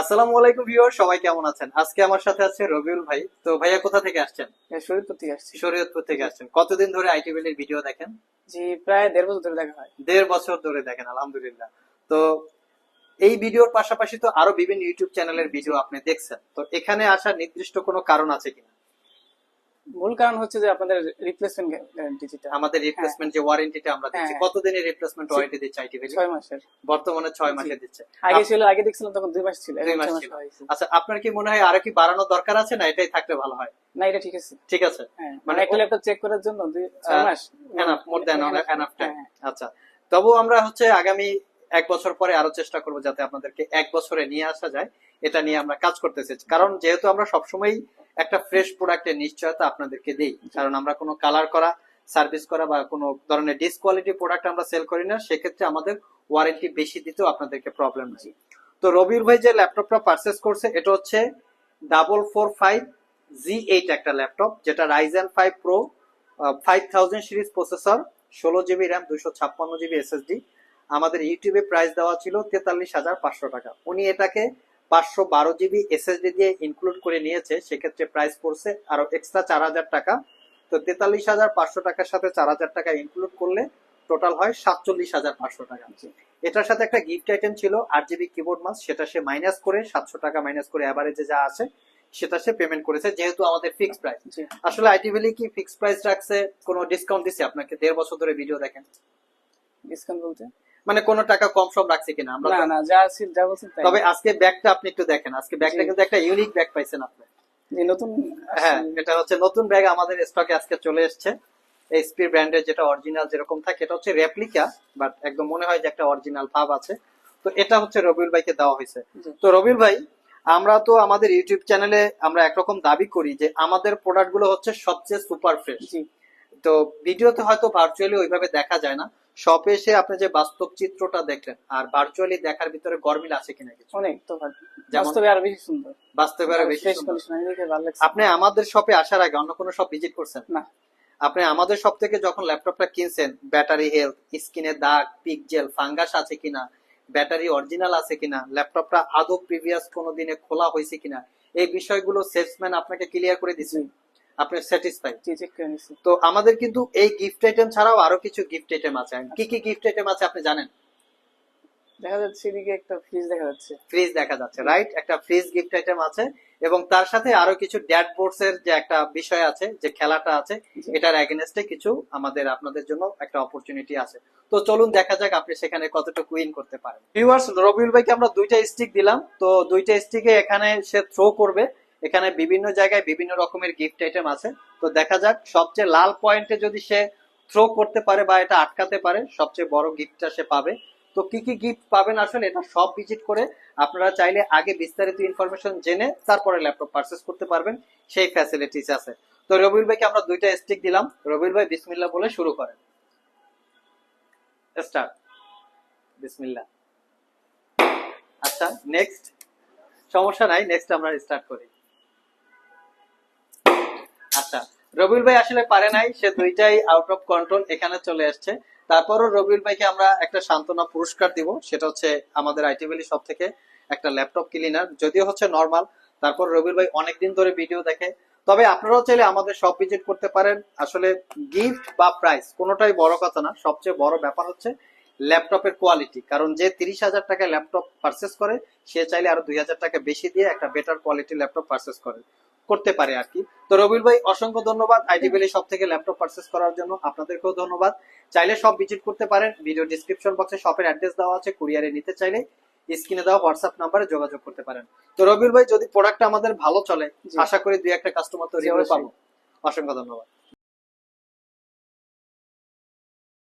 আসসালামু আলাইকুম ভিউয়ার সবাই কেমন আছেন? আজকে আমার সাথে আছে রবিউল ভাই। তো ভাইয়া কোথা থেকে আসছেন? শরীয়তপুর থেকে আসছি। শরীয়তপুর থেকে আসছেন। কতদিন ধরে আইটি এর ভিডিও দেখেন? জি প্রায় দেড় বছর ধরে দেখা হয়। দেড় বছর ধরে দেখেন আলহামদুলিল্লাহ। তো এই ভিডিওর পাশাপাশি তো আরও বিভিন্ন ইউটিউব চ্যানেলের ভিডিও আপনি দেখছেন। তো এখানে আসার নির্দিষ্ট কোনো কারণ আছে কিনা? মূল কারণ হচ্ছে যে আপনাদের রিপ্লেসমেন্ট গ্যারান্টি যেটা আমাদের রিপ্লেসমেন্ট যে ওয়ারেন্টিটা আমরা দিচ্ছি হ্যাঁ। কতদিনের রিপ্লেসমেন্ট ওয়ারেন্টি দিচ্ছে আইটি ভ্যালি ছয় মাসের। বর্তমানে ছয় মাসে দিচ্ছে। আগে ছিল আগে দেখছিলাম তখন দুই মাস ছিল দুই এখন মাস ছিল। আচ্ছা আপনার কি মনে হয় আরও কি বাড়ানোর দরকার আছে? না এটাই থাকলে ভালো হয়। না এটা ঠিক আছে। ঠিক আছে। হ্যাঁ মানে মানে একটা ল্যাপটপ চেক করার জন্য দুই ছয় আহ, মাস। Enough more then enough time হ্যাঁ, আচ্ছা তবু আমরা হচ্ছে আগামী এক বছর পরে আরও চেষ্টা করব যাতে আপনাদেরকে এক বছরে নিয়ে আসা যায়। এটা নিয়ে আমরা কাজ করতেছি। কারণ যেহেতু আমরা সবসময় একটা ফ্রেশ প্রোডাক্টের নিশ্চয়তা আপনাদেরকে দিই, কারণ আমরা কোনো কালার করা সার্ভিস করা বা কোনো ধরনের ডিসকোয়ালিটি প্রোডাক্ট আমরা সেল করি না, সেক্ষেত্রে আমাদের ওয়ারেন্টি বেশি দিতেও আপনাদেরকে প্রবলেম নেই তো রবির ভাই যে ল্যাপটপটা পারচেস করছে, এটা হচ্ছে double four five G eight একটা ল্যাপটপ যেটা Ryzen five pro five thousand series processor ষোলো জিবি র্যাম দুশো ছাপ্পান্ন জিবি এসএসডি আমাদের ইউটিউবে প্রাইস দেওয়া ছিল তেতাল্লিশ হাজার পাঁচশো টাকা। উনি এটাকে পাঁচশো বারো জিবি এসএসডি দিয়ে ইনক্লুড করে নিয়েছে সেক্ষেত্রে প্রাইস পড়ছে আরও এক্সট্রা চার হাজার টাকা। তো তেতাল্লিশ হাজার পাঁচশো টাকার সাথে চার হাজার টাকা ইনক্লুড করলে টোটাল হয় সাতচল্লিশ হাজার পাঁচশো টাকা। এটার সাথে একটা গিফট আইটেম ছিল আট জিবি কিবোর্ড মাস সেটা সে মাইনাস করে সাতশো টাকা মাইনাস করে অ্যাভারেজে যা আছে সেটা সে পেমেন্ট করেছে যেহেতু আমাদের ফিক্সড প্রাইস আসলে আইটি ভ্যালি কি ফিক্সড প্রাইস রাখছে কোনো ডিসকাউন্ট দিচ্ছে আপনাকে? দেড় বছর ধরে ভিডিও দেখেন। ডিসকাউন্ট বলতে? মানে কোনো টাকা কম সম রাখছে কিনা আমরা না না যা ছিল যা বলছেন তবে আজকে ব্যাগটা আপনি একটু দেখেন। আজকে ব্যাগটা কিন্তু একটা ইউনিক ব্যাগ পাইছেন আপনি। নতুন হ্যাঁ এটা হচ্ছে নতুন ব্যাগ আমাদের স্টকে আজকে চলে এসেছে। এইচপি ব্র্যান্ডের যেটা অরিজিনাল যেরকম থাকে এটা হচ্ছে রেপ্লিকা বাট একদম মনে হয় যে একটা অরিজিনাল ভাব আছে। তো এটা হচ্ছে রবিউল ভাইকে দেওয়া হয়েছে। তো রবিউল ভাই আমরা তো আমাদের ইউটিউব চ্যানেলে আমরা একরকম দাবি করি যে আমাদের প্রোডাক্টগুলো হচ্ছে সবচেয়ে সুপার ফ্রেশ তো ভিডিওতে হয়তো ভার্চুয়ালি ওইভাবে দেখা যায় না। শপে এসে আপনি যে বাস্তব চিত্রটা দেখলেন আর ভার্চুয়ালি দেখার ভিতরে গরমিল আছে কিনা কিছু? অনেক তো বাস্তবে আরও বেশি সুন্দর। বাস্তবে আরও বেশি আপনি আমাদের শপে আসার আগে অন্য কোনো শপ ভিজিট করছেন? না। আপনি আমাদের শপ থেকে যখন ল্যাপটপটা কিনছেন ব্যাটারি হেলথ স্ক্রিনে দাগ পিকজেল ফাঙ্গাস আছে কিনা ব্যাটারি অরিজিনাল আছে কিনা ল্যাপটপটা আদৌ প্রিভিয়াস কোনো দিনে খোলা হয়েছে কিনা এই বিষয়গুলো সেলসম্যান আপনাকে ক্লিয়ার করে দিচ্ছে আপনি স্যাটিসফাই জি চেক করে নিচ্ছি তো আমাদের কিন্তু এই গিফট আইটেম ছাড়াও আরও কিছু গিফট আইটেম আছে। কি কি গিফট আইটেম আছে আপনি জানেন? দেখা যাচ্ছে এদিকে একটা ফ্রিজ দেখা যাচ্ছে। ফ্রিজ দেখা যাচ্ছে রাইট একটা ফ্রিজ গিফট আইটেম আছে এবং তার সাথে আরও কিছু ড্যাড বোর্ডস এর যে একটা বিষয় আছে যে খেলাটা আছে এটার এগেনস্টে কিছু আমাদের আপনাদের জন্য একটা অপরচুনিটি আছে। তো চলুন দেখা যাক আপনি সেখানে কতটুকু উইন করতে পারেন। ভিউয়ার্স রবিউল ভাইকে আমরা দুইটা স্টিক দিলাম। তো দুইটা স্টিকে এখানে সে থ্রো করবে। এখানে বিভিন্ন জায়গায় বিভিন্ন রকমের গিফট আইটেম আছে। তো দেখা যাক, সবচেয়ে লাল পয়েন্টে যদি সে থ্রো করতে পারে বা এটা আটকাতে পারে, সবচেয়ে বড় গিফটটা সে পাবে। তো কি কি গিফট পাবেন আসলে এটা সব ভিজিট করে আপনারা চাইলে আগে বিস্তারিত ইনফরমেশন জেনে তারপরে ল্যাপটপ পারচেস করতে পারবেন। সেই ফ্যাসিলিটিস আছে। তো রবিউল ভাইকে আমরা দুইটা স্টিক দিলাম। রবিউল ভাই বিসমিল্লা বলে শুরু করেন। স্টার্ট বিসমিল্লা আচ্ছা নেক্সট সমস্যা নাই নেক্সট আমরা স্টার্ট করি। রবিউল ভাই আসলে পারে নাই, সে দুইটাই আউট অফ কন্ট্রোল এখানে চলে আসছে। তারপরও রবিউল ভাইকে আমরা একটা সান্ত্বনা পুরস্কার দিব, সেটা হচ্ছে আমাদের আইটি ভ্যালি সব থেকে একটা ল্যাপটপ ক্লিনার যদিও হচ্ছে নর্মাল তারপর রবিউল ভাই অনেকদিন ধরে ভিডিও দেখে। তবে আপনারাও চাইলে আমাদের সব ভিজিট করতে পারেন। আসলে গিফট বা প্রাইস কোনোটাই বড় কথা না, সবচেয়ে বড় ব্যাপার হচ্ছে ল্যাপটপের কোয়ালিটি কারণ যে তিরিশ হাজার টাকায় ল্যাপটপ পারচেস করে, সে চাইলে আরও দুই হাজার টাকা বেশি দিয়ে একটা বেটার কোয়ালিটি ল্যাপটপ পারচেস করে। করতে পারে আর কি। তো রবিউল ভাই অসংখ্য ধন্যবাদ। আইটি ভ্যালি সব থেকে ল্যাপটপ পারচেস করার জন্য আপনাদেরকেও ধন্যবাদ। চাইলে সব ভিজিট করতে পারেন। ভিডিও ডিসক্রিপশন বক্সে শপের অ্যাড্রেস দেওয়া আছে। কুরিয়ারে নিতে চাইলে স্ক্রিনে দেওয়া হোয়াটসঅ্যাপ নাম্বারে যোগাযোগ করতে পারেন। তো রবিল ভাই যদি প্রোডাক্টটা আমাদের ভালো চলে আশা করি দুই একটা কাস্টমার তো রিভিউ পাবো। অসংখ্য ধন্যবাদ।